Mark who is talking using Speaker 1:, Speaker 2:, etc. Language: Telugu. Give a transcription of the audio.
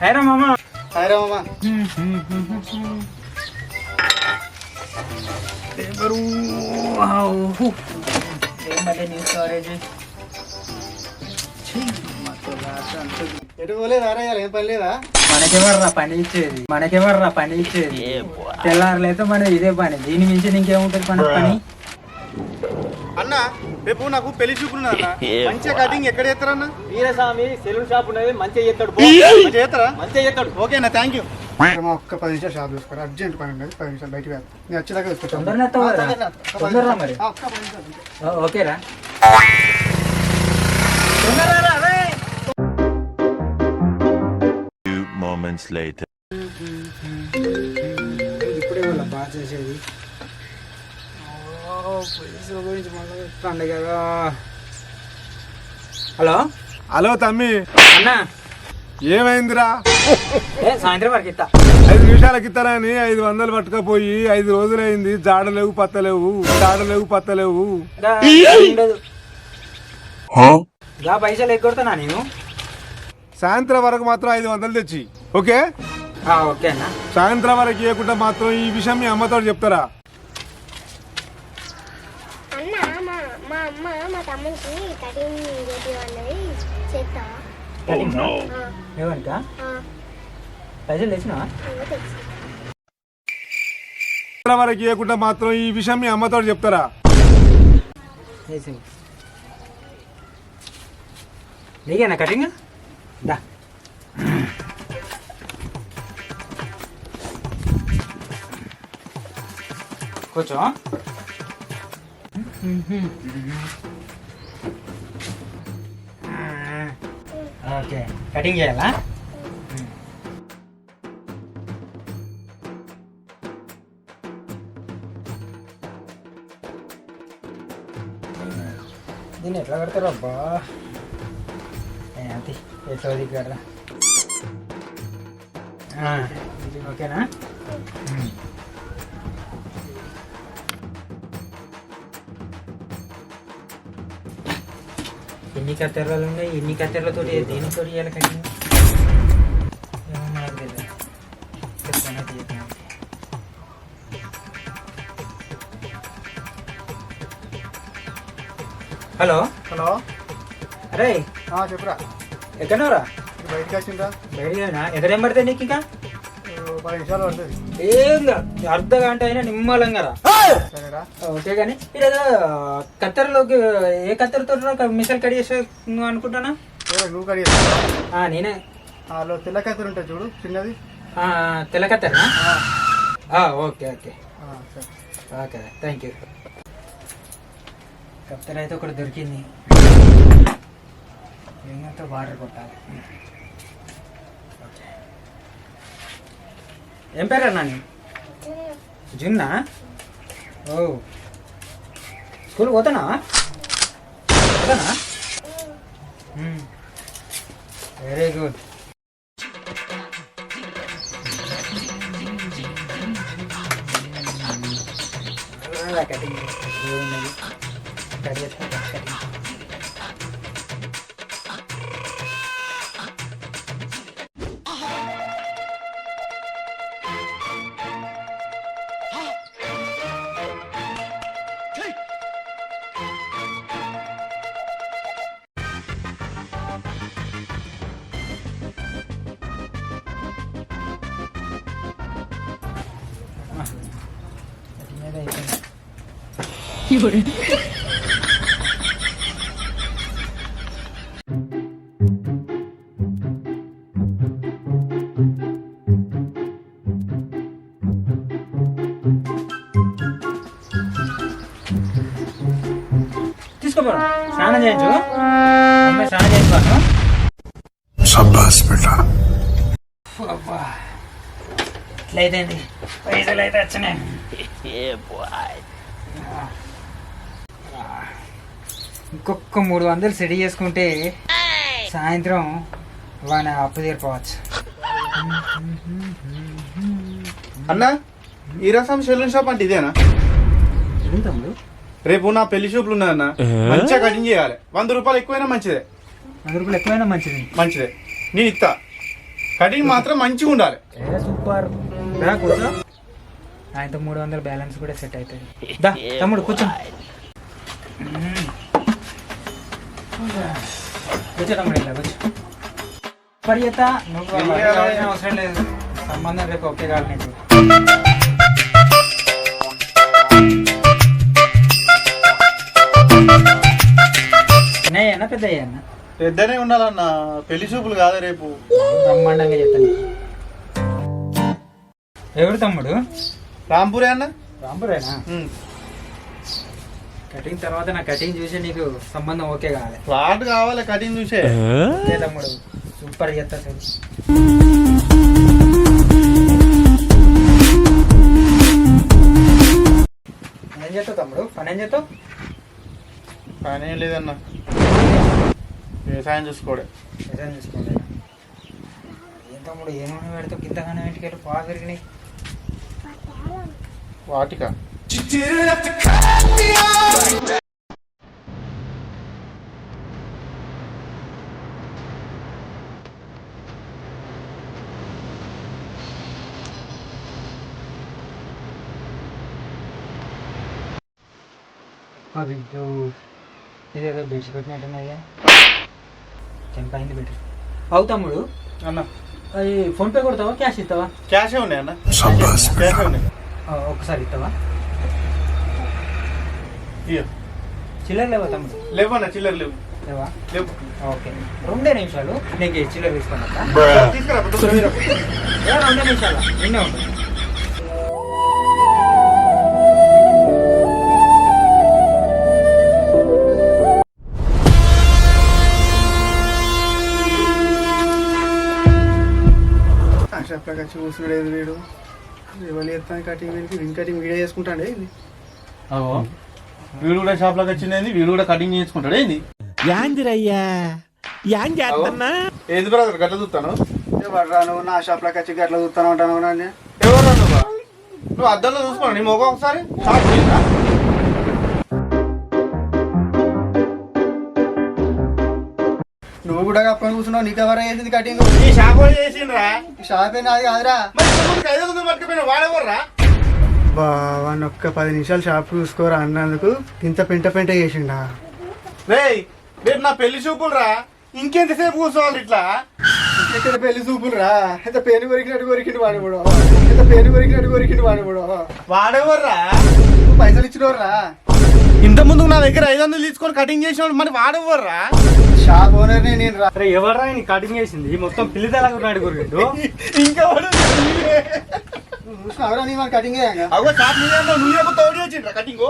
Speaker 1: హైరా మామ.
Speaker 2: హాయ్ రామమ్మ
Speaker 1: పేపరు మనకెవర్రా పని ఇచ్చేది? మనకెవర్రా పని ఇచ్చేది? తెల్లారులైతే మన ఇదే పని. దీని మించి ఇంకేముంటుంది పని పని?
Speaker 2: అన్న రేపు నాకు పెళ్ళి చూపులు అన్న. మంచిగా కటింగ్ ఎక్కడ చేస్తారన్న
Speaker 3: వీరస్వామి సెలూన్ షాప్ ఉన్నది మంచిగా చేస్తాడు
Speaker 2: చేస్తారా?
Speaker 3: మంచిగా చేస్తాడు
Speaker 2: ఓకే అన్న థ్యాంక్ యూ ఒక్క పది నిమిషాలు షాప్ చూసుకోరా అర్జెంట్ పని ఉండదు పది నిమిషాలు బయటకు వెళ్తాను నేను వచ్చేదాకా తీసుకొచ్చాను
Speaker 1: ఓకేరా
Speaker 4: moments later.
Speaker 1: ఇప్పుడే వాళ్ళ బాగా చేసేది. పోలీసుల గురించి మళ్ళీ పండుగ హలో?
Speaker 5: హలో తమ్మి.
Speaker 1: అన్నా.
Speaker 5: ఏమైందిరా?
Speaker 1: ఏ సాయంత్రం వరకు ఇస్తా
Speaker 5: ఐదు నిమిషాలకి ఇస్తారని ఐదు వందలు పట్టుకపోయి ఐదు రోజులైంది జాడలేవు పత్తలేవు జాడలేవు పత్తలేవు
Speaker 1: పైసలు ఎగ్గొడుతున్నా నేను
Speaker 5: సాయంత్రం వరకు మాత్రం ఐదు వందలు తెచ్చి ఓకే?
Speaker 1: ఆ, ఓకే అన్న.
Speaker 5: సాయంత్రం వరకు ఇవ్వకుండా మాత్రం ఈ విషయం మీ అమ్మతో చెప్తారా?
Speaker 6: అన్న మా మా అమ్మ మా తమ్మునికి కటింగ్ చేపివన్నది చేస్తా
Speaker 1: ఏమంటా పైసలు
Speaker 5: వరకు ఇవ్వకుండా మాత్రం ఈ విషయం మీ అమ్మతో చెప్తారా?
Speaker 1: నీకేనా కటింగ్? దా. కూర్చో. ఓకే కటింగ్ చేయాలా దీన్ని ఎట్లా కడతారు అబ్బా ఏ, అంతే ఎట్లా దిగడరా ఓకేనా ఎన్ని కత్తెరలు ఉన్నాయి? ఎన్ని కత్తెరలతో దేనితో ఇవ్వాలి కట్టింగ్? ఏమో మనకు తెలియదు చెప్తాను తీయకండి. హలో?
Speaker 2: హలో?
Speaker 1: అరే?
Speaker 2: చెప్పురా.
Speaker 1: ఎక్కడరా
Speaker 2: ఇప్పుడు బయటకు వచ్చిందా
Speaker 1: బయటనా ఎక్కడేం పడితే నీకు ఇంకా
Speaker 2: పది నిమిషాలు పడుతుంది.
Speaker 1: ఏం కాదు. అర్ధ గంట అయినా నిమ్మలంగా రా.
Speaker 2: సరేరా.
Speaker 1: ఓకే కానీ ఇదేదో కత్తెరలోకి ఏ కత్తెరతో మిషన్ కట్ చేసే నువ్వు అనుకుంటానా
Speaker 2: ఏ, నువ్వు?
Speaker 1: ఆ, నేనే.
Speaker 2: ఆలో తెల్ల కత్తిరి ఉంటుంది చూడు చిన్నది.
Speaker 1: ఆ, తెల్ల కత్తెరనా?
Speaker 2: ఆ,
Speaker 1: ఆ, ఓకే ఓకే.
Speaker 2: ఆ, సరే.
Speaker 1: Okay thank you. కత్తెర అయితే ఒకటి దొరికింది. ఏంటంటే వాటర్ కొట్టాలి. ఏం పేరు అన్నా నీ జున్నా? ఓ. స్కూల్ పోతానా? పోతానా? Very good. కటింగ్ కట్ చేసుకుంటా కటింగ్ కటింగ్ తీసుకోపోరా స్నానం చేయించు. అమ్మాయి స్నానం చేయించుకోను అబ్బా. ఎట్లయితేంది పైసలు అయితే వచ్చినాయి. ఇంకొక మూడు వందలు సెట్ చేసుకుంటే సాయంత్రం వాని అప్పు తీరిపోవచ్చు.
Speaker 2: అన్న ఈ రసం సెలూన్ షాప్ అంటే ఇదేనా?
Speaker 1: తమ్ముడు?
Speaker 2: రేపు నా పెళ్ళి చూపులు ఉన్నదన్న మంచిగా కటింగ్ చేయాలి. వంద రూపాయలు ఎక్కువైనా మంచిదే.
Speaker 1: వంద రూపాయలు ఎక్కువైనా మంచిది.
Speaker 2: మంచిదే. నేను ఇస్తా. కటింగ్ మాత్రం మంచిగా ఉండాలి.
Speaker 1: సూపర్. రా కూర్చో. ఆయనతో మూడు వందల బ్యాలెన్స్ కూడా సెట్ అవుతుంది దా తమ్ముడు కూర్చో. ఇలా కూర్చో నువ్వు అవసరం లేదు సంబంధం రేపు కాదు నీకు
Speaker 2: పెద్దనే ఉండాలన్న పెళ్ళి చూపులు కాదా రేపు.
Speaker 1: బ్రహ్మాండంగా ఎవరు తమ్ముడు?
Speaker 2: రాంపూరే అన్న?
Speaker 1: రాంపురేనా. కటింగ్ తర్వాత నా కటింగ్ చూసి నీకు సంబంధం ఓకే కావాలి
Speaker 2: ఫ్లాట్ కావాలి కటింగ్ చూసే.
Speaker 1: ఓకే తమ్ముడు సూపర్ చేస్తా సార్ ఏం చేస్తావు తమ్ముడు? పని ఏం చేస్తావు?
Speaker 2: పని ఏం లేదన్న. వ్యవసాయం చూసుకోవడే
Speaker 1: నిజం చూసుకోండి ఏం తమ్ముడు ఏమైనా పెడతావు? గింతగానే ఇంటికి బాగా పెరిగినాయి.
Speaker 2: వాటిక?
Speaker 1: అవి ఇదేదో బెడ్స్ పెట్టినట్టున్నాయా బెటర్ అవు తమ్ముడు.
Speaker 2: అన్న
Speaker 1: అది ఫోన్పే కొడతావా? క్యాష్ ఇస్తావా?
Speaker 2: క్యాషే ఉన్నాయి అన్న. క్యాషే ఉన్నాయి.
Speaker 1: ఆ, ఒకసారి ఇస్తావా. చిల్లర లేవా తమ్ముడు?
Speaker 2: లేవన్న చిల్లర లేవు.
Speaker 1: లేవా?
Speaker 2: లేవు.
Speaker 1: ఓకే. రెండే నిమిషాలు. నీకు చిల్లర తీసుకున్నా
Speaker 2: తీసుకురా.
Speaker 1: రెండే నిమిషాలు? నిన్నే ఉంటుంది
Speaker 2: చూసుడు ఏది వీడు కటింగ్ వీడికి కటింగ్ వీడియో చేసుకుంటాడే ఇది వీడు కూడా షాప్లోకి వచ్చింది వీడు కూడా కటింగ్ చేసుకుంటాడు ఏంది?
Speaker 7: యాందిరయ్యా. యాం చేస్తున్నా
Speaker 2: ఏది బ్రదర్ గట్ల చూస్తాను
Speaker 8: రాను నా షాప్లోకి వచ్చి అట్లా చూస్తాను ఉంటాను నన్ను?
Speaker 2: ఎవరు నువ్వు? అద్దంలో చూసుకోండి నీ మొగం ఒకసారి?
Speaker 8: నువ్వు కూడా కప్పుకొని కూర్చున్నావు నీకు ఎవరు చేసింది కటింగ్
Speaker 2: ఈ షాప్ వాడు చేసిండ్రా.
Speaker 8: షాప్ ఏ నాది కాదురా.
Speaker 2: మరి ఇంతకుముందుకు
Speaker 8: బావా ఒక్క పది నిమిషాలు షాప్ చూసుకోరా అన్నందుకు. ఇంత పెంట పెంట చేసిండా?
Speaker 2: రేయ్ రేపు నా పెళ్ళి చూపులు రా ఇంకెంతసేపు కూర్చోవాలి ఇట్లా?
Speaker 8: ఇక్కడ పెళ్ళి చూపులు రా ఇంత పేరు కొరికినట్టు కొరికిండు వాడు కూడా ఇంత పేరు కొరికినట్టు కొరికిండు వాడు కూడా
Speaker 2: వాడెవర్రా?
Speaker 8: నువ్వు పైసలు ఇచ్చినోర్రా?
Speaker 2: ఇంత ముందు నా దగ్గర ఐదు వందలు తీసుకొని కటింగ్ చేసిన మరి వాడెవర్రా?
Speaker 8: షాప్ ఓనర్ని నేను రా.
Speaker 3: ఎవర్రా ఆయన కటింగ్ చేసింది? మొత్తం పిల్లిదలాగా ఉన్నాడు గురు
Speaker 2: ఇంకా
Speaker 8: చూసినావురా నీ మన కటింగ్
Speaker 2: అగో సార్ నువ్వేమో నువ్వేమో తోడి వచ్చిండ్రా కటింగ్